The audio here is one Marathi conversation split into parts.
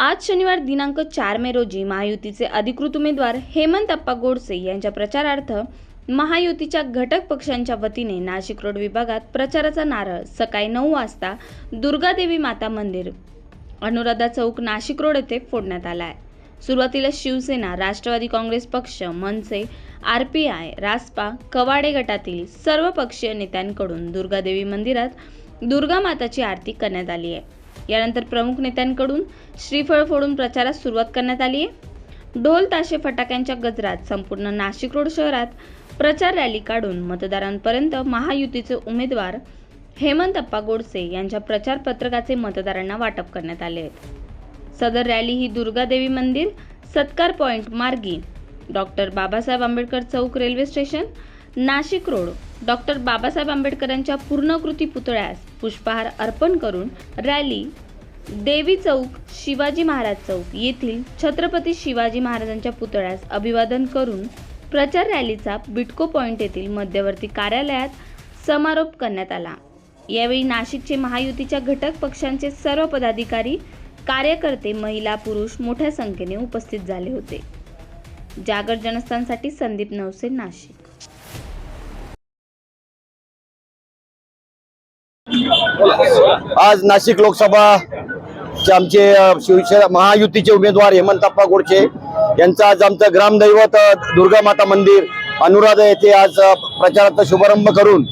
आज शनिवार दिनांक चार मे रोजी महायुतीचे अधिकृत उमेदवार हेमंत अप्पा गोडसे यांच्या प्रचारार्थ महायुतीच्या घटक पक्षांच्या वतीने नाशिक रोड विभागात प्रचाराचा नारळ सकाळी नऊ वाजता दुर्गादेवी माता मंदिर अनुराधा चौक नाशिक रोड येथे फोडण्यात आला आहे सुरुवातीला शिवसेना राष्ट्रवादी काँग्रेस पक्ष Manase R P I Rasapa Kawade गटातील सर्व पक्षीय नेत्यांकडून दुर्गादेवी मंदिरात दुर्गा माताची आरती करण्यात आली आहे. यानंतर प्रमुख नेत्यांकडून श्रीफळ फोडून प्रचारास सुरुवात करण्यात आली आहे. ढोल ताशे फटाक्यांच्या गजरात संपूर्ण नाशिक रोड शहरात प्रचार रॅली काढून मतदारांपर्यंत महायुतीचे उमेदवार हेमंत अप्पा गोडसे यांच्या प्रचार पत्रकाचे मतदारांना वाटप करण्यात आले आहेत सदर रॅली ही दुर्गादेवी मंदिर सत्कार पॉइंट मार्गी डॉक्टर बाबासाहेब आंबेडकर चौक railway station Nashik road doctor Babasaheb आंबेडकरांच्या पूर्णकृती पुतळ्यास पुष्पहार अर्पण करून रॅली देवी चौक शिवाजी महाराज चौक येथील छत्रपती शिवाजी महाराजांच्या पुतळ्यास अभिवादन करून प्रचार रॅलीचा बिटको पॉइंट येथील मध्यवर्ती कार्यालयात समारोप करण्यात आला. यावेळी नाशिकचे महायुतीच्या घटक पक्षांचे सर्व पदाधिकारी कार्यकर्ते महिला पुरुष मोठ्या संख्येने उपस्थित झाले होते. जागर जनस्थानसाठी संदीप नवसे नाशिक. आज नाशिक लोकसभा आमचे शिवसेना महायुतीचे उमेदवार हेमंतप्पा गोडचे यांचा आज आमचं ग्रामदैवत दुर्गा माता मंदिर अनुराधा येथे आज प्रचाराचा शुभारंभ करून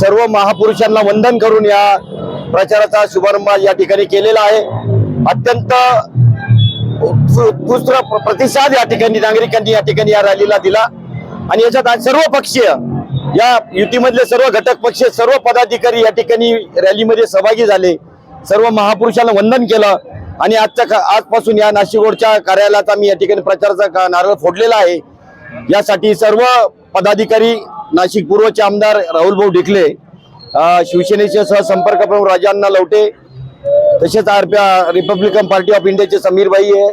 सर्व महापुरुषांना वंदन करून या प्रचाराचा शुभारंभ या ठिकाणी केलेला आहे. अत्यंत उत्कृष्ट प्रतिसाद या ठिकाणी नागरिकांनी या ठिकाणी या रॅलीला दिला. आणि याच्यात आज सर्व पक्षीय या युतीमधले सर्व घटक पक्ष सर्व पदाधिकारी या ठिकाणी रॅलीमध्ये सहभागी झाले. सर्व महापुरुषांना वंदन केलं. आणि आजच्या का- आजपासून या नाशिक रोडच्या कार्यालयाचा आम्ही या ठिकाणी प्रचाराचा का- नारळ फोडलेला आहे. यासाठी सर्व पदाधिकारी नाशिक पूर्वचे आमदार राहुल भाऊ ढिकले शिवसेनेचे सहसंपर्क प्रमुख राजांना लवटे तसेच आर रिपब्लिकन पार्टी ऑफ इंडियाचे समीरबाई आहे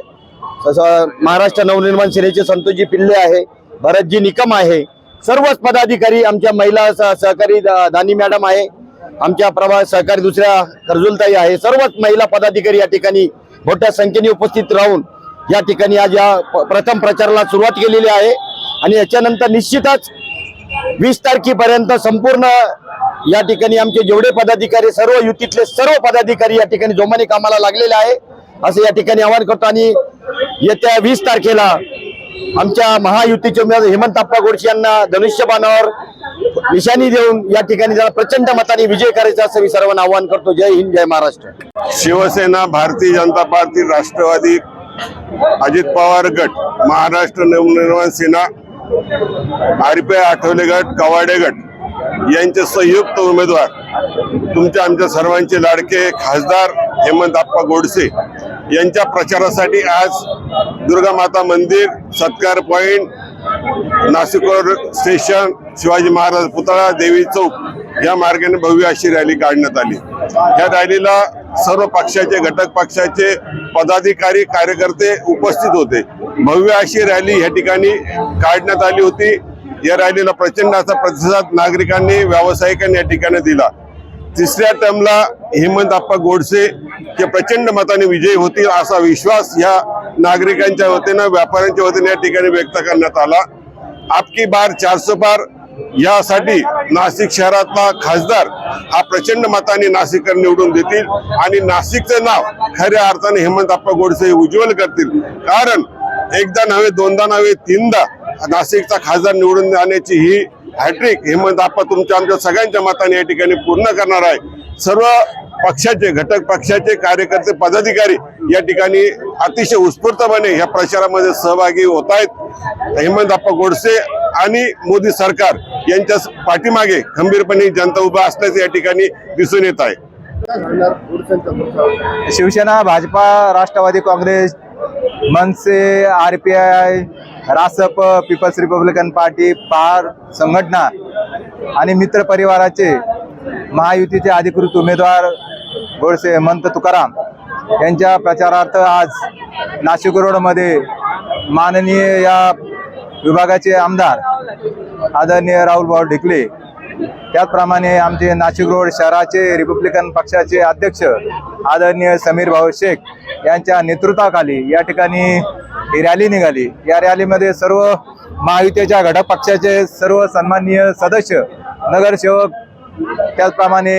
तसं महाराष्ट्र नवनिर्माण सेनेचे संतोषजी पिल्ले आहे भरतजी निकम आहे. सर्वच पदाधिकारी आमच्या महिला सहकारी दा- दानी मॅडम आहे. आमच्या प्रभा सहकारी दुसऱ्या कर्जुलताई आहे. सर्वच महिला पदाधिकारी या ठिकाणी मोठ्या संख्येने उपस्थित राहून या ठिकाणी आज या प- प्रथम प्रचाराला सुरुवात केलेली आहे. आणि याच्यानंतर निश्चितच वीस तारखेपर्यंत संपूर्ण या ठिकाणी आमचे जेवढे पदाधिकारी सर्व युतीतले सर्व पदाधिकारी या ठिकाणी जोमाने कामाला लागलेले आहे. असं या ठिकाणी आवाहन करतो आणि येत्या वीस तारखेला आमच्या महायुतीचे उमेदवार हेमंतप्पा गोडसे यांना धनुष्यबाणावर निशाणी देऊन या ठिकाणी जरा प्रचंड मताने विजय करायचा असं मी सर्वांना आवाहन करतो. जय हिंद जय महाराष्ट्र. शिवसेना भारतीय जनता पार्टी राष्ट्रवादी अजित पवार गट महाराष्ट्र नवनिर्माण सेना आरिपे आठवले गट कवाडे गट यांचे संयुक्त उमेदवार तुमच्या आमच्या सर्वांचे लाडके खासदार हेमंत आप्पा गोडसे. यांच्या प्रचारासाठी आज दुर्गा माता मंदिर सत्कार point Nashik road station Shivaji Maharaj पुतळा देवी चौक या मार्गाने भव्य अशी रॅली काढण्यात आली. या रॅलीला सर्व पक्षाचे घटक पक्षाचे पदाधिकारी कार्यकर्ते उपस्थित होते. भव्य अशी रॅली या ठिकाणी काढण्यात आली होती. या रॅलीला प्रचंड असा प्रतिसाद नागरिकांनी व्यावसायिकांनी या ठिकाणी दिला. तिसऱ्या टर्मला हेमंत आप्पा गोडसे हे प्रचंड मताने विजयी होतील असा विश्वास ह्या नागरिकांच्या वतीनं व्यापाऱ्यांच्या वतीने या ठिकाणी व्यक्त करण्यात आला. आपकी बार चारशे पार यासाठी नाशिक शहरातला खासदार हा प्रचंड मताने नाशिककर निवडून देतील आणि नाशिकचं नाव खऱ्या अर्थाने हेमंत आप्पा गोडसे उज्ज्वल करतील. कारण एकदा नव्हे दोनदा नव्हे तीनदा नाशिकचा खासदार निवडून आणण्याची ही हॅट्रिक हेमंत आप्पा तुमच्या आमच्या सगळ्यांच्या मताने या ठिकाणी पूर्ण करणार आहे. सर्व पक्षाचे घटक पक्षाचे कार्यकर्ते पदाधिकारी या ठिकाणी अतिशय उत्स्फूर्तपणे या प्रचारामध्ये सहभागी होत आहेत. हेमंत आप्पा गोडसे आणि मोदी सरकार यांच्या पाठीमागे खंबीरपणे जनता उभा असल्याचे या ठिकाणी दिसून येत आहे. Shiv Sena Bhajpa Rashtravadi Congress Manse R P I Rasap people's Republican party पार संघटना आणि मित्र परिवाराचे महायुतीचे अधिकृत उमेदवार गोडसे हेमंत तुकाराम यांच्या प्रचारार्थ आज नाशिक रोडमध्ये माननीय या विभागाचे आमदार आदरणीय राहुल भाऊ ढिकले त्याचप्रमाणे आमचे नाशिक रोड शहराचे रिपब्लिकन पक्षाचे अध्यक्ष आदरणीय समीर भाऊ शेख यांच्या नेतृत्वाखाली या ठिकाणी ही रॅली निघाली. या रॅलीमध्ये सर्व महायुतीच्या घटक पक्षाचे सर्व सन्माननीय सदस्य नगरसेवक त्याचप्रमाणे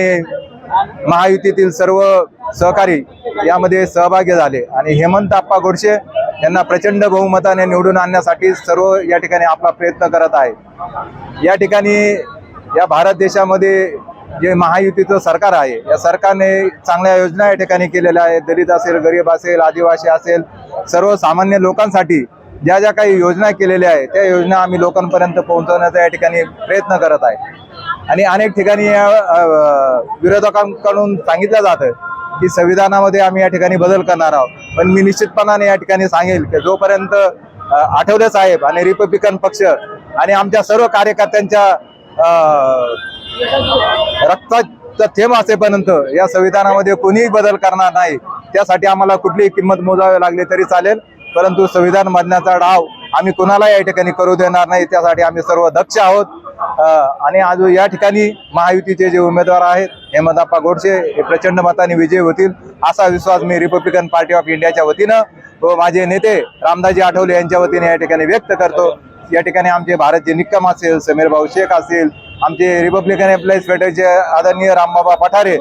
महायुतीतील सर्व सहकारी यामध्ये सहभागी झाले आणि हेमंत आप्पा गोडसे यांना प्रचंड बहुमताने निवडून आणण्यासाठी सर्व या ठिकाणी आपला प्रयत्न करत आहे या ठिकाणी या भारत देशामध्ये जे महायुतीचं सरकार आहे या सरकारने चांगल्या योजना या ठिकाणी केलेल्या आहेत. दलित असेल गरीब असेल आदिवासी असेल सर्वसामान्य लोकांसाठी ज्या ज्या काही योजना केलेल्या आहेत त्या योजना आम्ही लोकांपर्यंत पोहोचवण्याचा या ठिकाणी प्रयत्न करत आहे. आणि अनेक ठिकाणी या विरोधकांकडून सांगितलं जातं की संविधानामध्ये आम्ही या ठिकाणी बदल करणार आहोत. पण मी निश्चितपणाने या ठिकाणी सांगेल की जोपर्यंत आठवले साहेब आणि रिपब्लिकन पक्ष आणि आमच्या सर्व कार्यकर्त्यांच्या रक्ताचा थेंब असेपर्यंत या संविधानामध्ये कोणीही बदल करणार नाही. त्यासाठी आम्हाला कुठलीही किंमत मोजावी लागली तरी चालेल. परंतु संविधान बदलण्याचा डाव आम्ही कोणालाही या ठिकाणी करू देणार नाही. त्यासाठी आम्ही सर्व दक्ष आहोत. आणि आज या ठिकाणी महायुतीचे जे उमेदवार आहेत हेमंतप्पा गोडसे हे प्रचंड मताने विजयी होतील असा विश्वास मी रिपब्लिकन पार्टी ऑफ इंडियाच्या वतीनं व माझे नेते रामदासजी आठवले यांच्या वतीने या ठिकाणी व्यक्त करतो. या ठिकाणी आमचे भारतचे निक्कम असेल समीर भाऊ शेख असेल आमचे रिपब्लिकन एम्प्लॉईज फेडरेचे आदरणीय रामबाबा पठारे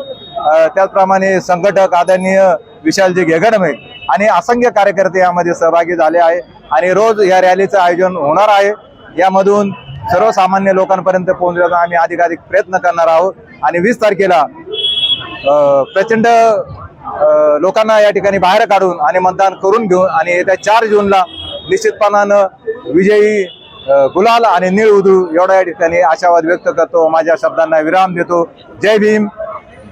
त्याचप्रमाणे संघटक आदरणीय विशालजी घेगडमे आणि असंख्य कार्यकर्ते यामध्ये सहभागी झाले आहे आणि रोज या रॅलीचं आयोजन होणार आहे. यामधून सर्वसामान्य लोकांपर्यंत पोहोचण्याचा आम्ही अधिकाधिक प्रयत्न करणार आहोत आणि वीस तारखेला प्रचंड लोकांना या ठिकाणी बाहेर काढून आणि मतदान करून घेऊन आणि येत्या चार जूनला निश्चितपणानं विजयी गुलाल आणि निळ उदू एवढा या ठिकाणी आशावाद व्यक्त करतो. माझ्या शब्दांना विराम देतो. जय भीम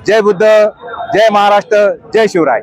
जय बुद्ध जय महाराष्ट्र जय शिवराय.